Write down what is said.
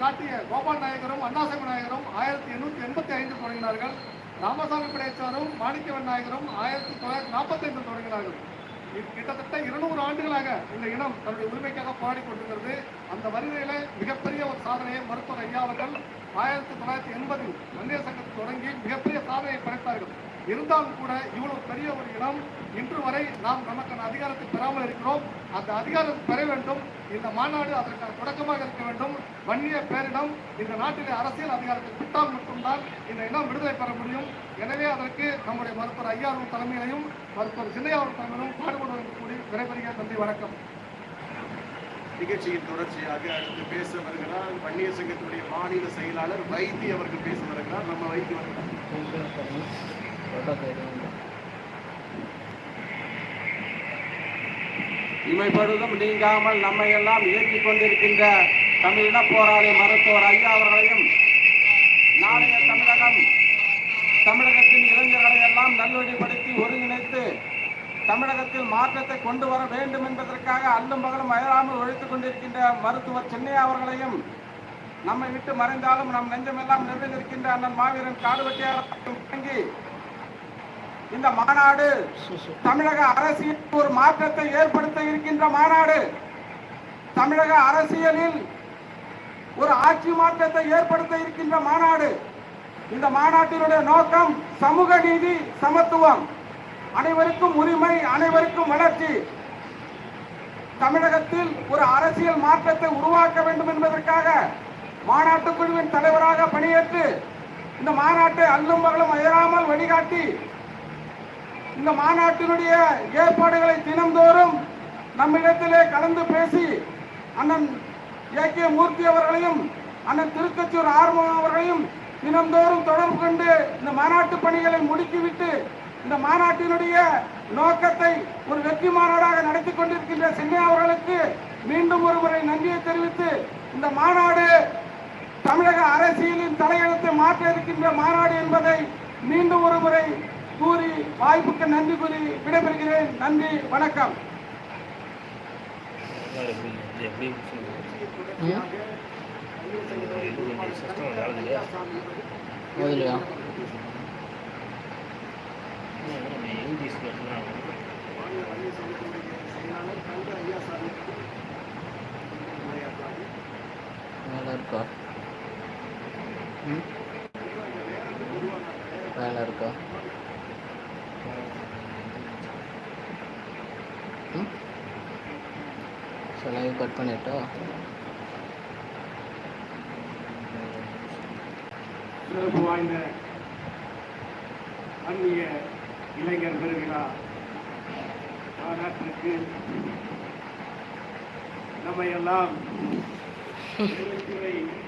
காட்டிய கோபால் நாயகரும் அண்ணாசாமி நாயகரும் ஆயிரத்தி எண்ணூத்தி எண்பத்தி ஐந்து தொடங்கினார்கள். ராமசாமி பிள்ளைச்சாரும் மாணிக்கவன் நாயகரும் ஆயிரத்தி தொள்ளாயிரத்தி நாற்பத்தி ஐந்து தொடங்கினார்கள் கிட்டத்தட்ட இருநூறு ஆண்டுகளாக இந்த இனம் தன்னுடைய உரிமைக்காக போராடி கொண்டிருக்கிறது அந்த வரிசையில மிகப்பெரிய ஒரு சாதனையை மருத்துவர் ஐயா அவர்கள் ஆயிரத்தி தொள்ளாயிரத்தி எண்பதில் வன்னியர் சங்கத்தை தொடங்கி மிகப்பெரிய இருந்தாலும் கூட இவ்வளவு பெரிய ஒரு இடம் இன்று வரை நாம் நமக்கான அதிகாரத்தை பெறாமல் இருக்கிறோம். அந்த அதிகாரத்தை பெற வேண்டும். இந்த மாநாடு அதற்கான தொடக்கமாக இருக்க வேண்டும். வன்னிய பேரிடம் இந்த நாட்டிலே அரசியல் அதிகாரத்தை விட்டால் மட்டும்தான் இந்த இனம் விடுதலை பெற முடியும். எனவே அதற்கு நம்முடைய மருத்துவர் ஐயா அவர்கள் தலைமையிலையும் மருத்துவர் சின்னையா அவர்கள் தலைமையிலும் பாடுபடுவதற்கு கூடி விரைபெறுகிற நன்றி வணக்கம். நிகழ்ச்சியின் தொடர்ச்சியாக அடுத்து பேச வருகிறார் வன்னிய சங்கத்தினுடைய மாநில செயலாளர் வைத்தி அவர்கள் பேச வருகிறார். நம்ம வைத்தி வருகிறார் இமைப்படுவதும் நீங்காமல் நம்மை எல்லாம் இயக்கிக் கொண்டிருக்கின்ற தமிழின போராளி மருத்துவர் ஐயா அவர்களையும் நாளைய தமிழகம் தமிழகத்தின் இளைஞர்களை எல்லாம் நல்வழிப்படுத்தி ஒருங்கிணைத்து தமிழகத்தில் மாற்றத்தை கொண்டு வர வேண்டும் என்பதற்காக அல்லும் பகலும் அயராமல் ஒழித்துக் கொண்டிருக்கின்ற மருத்துவர் சென்னையா அவர்களையும் நம்மை விட்டு மறைந்தாலும் நம் நெஞ்சமெல்லாம் நிறைந்திருக்கின்ற அண்ணன் மாவீரன் காடுவெட்டியார் வழங்கி இந்த மாநாடு தமிழக அரசியல் ஒரு மாற்றத்தை ஏற்படுத்த இருக்கின்ற மாநாடு. தமிழக அரசியலில் ஒரு ஆட்சி மாற்றத்தை ஏற்படுத்த இருக்கின்ற மாநாடு. இந்த மாநாட்டினுடைய நோக்கம் சமூக நீதி சமத்துவம். அனைவருக்கும் உரிமை அனைவருக்கும் வளர்ச்சி. தமிழகத்தில் ஒரு அரசியல் மாற்றத்தை உருவாக்க வேண்டும் என்பதற்காக மாநாட்டு குழுவின் தலைவராக பணியேற்று இந்த மாநாட்டை அல்லும் பகலும் அயராமல் வழிகாட்டி இந்த மாநாட்டினுடைய ஏற்பாடுகளை தினந்தோறும் நம்மிடத்திலே கலந்து பேசி அண்ணன் ஏ கே மூர்த்தி அவர்களையும் அண்ணன் திருக்கச்சூர் ஆர்வம் அவர்களையும் தினந்தோறும் தொடர்பு கொண்டு இந்த மாநாட்டு பணிகளை முடுக்கிவிட்டு இந்த மாநாட்டினுடைய நோக்கத்தை ஒரு வெற்றி மாநாடாக நடத்தி கொண்டிருக்கின்ற சென்னை அவர்களுக்கு மீண்டும் ஒரு முறை நன்றியை தெரிவித்து இந்த மாநாடு தமிழக அரசியலின் தலையெழுத்தை மாற்ற இருக்கின்ற மாநாடு என்பதை மீண்டும் ஒரு முறை வாய்ப்புக்கு நன்றி கூறி விடைபெறுகிறேன். நன்றி வணக்கம். எப்படி இருக்கா ம்? மேலே இருக்கா ம் சரி கட் பண்ணிட்டா? சிறப்பு வாய்ந்த அந்நிய இளைஞர் பெருவிழா மாநாட்டிற்கு நம்மை எல்லாம்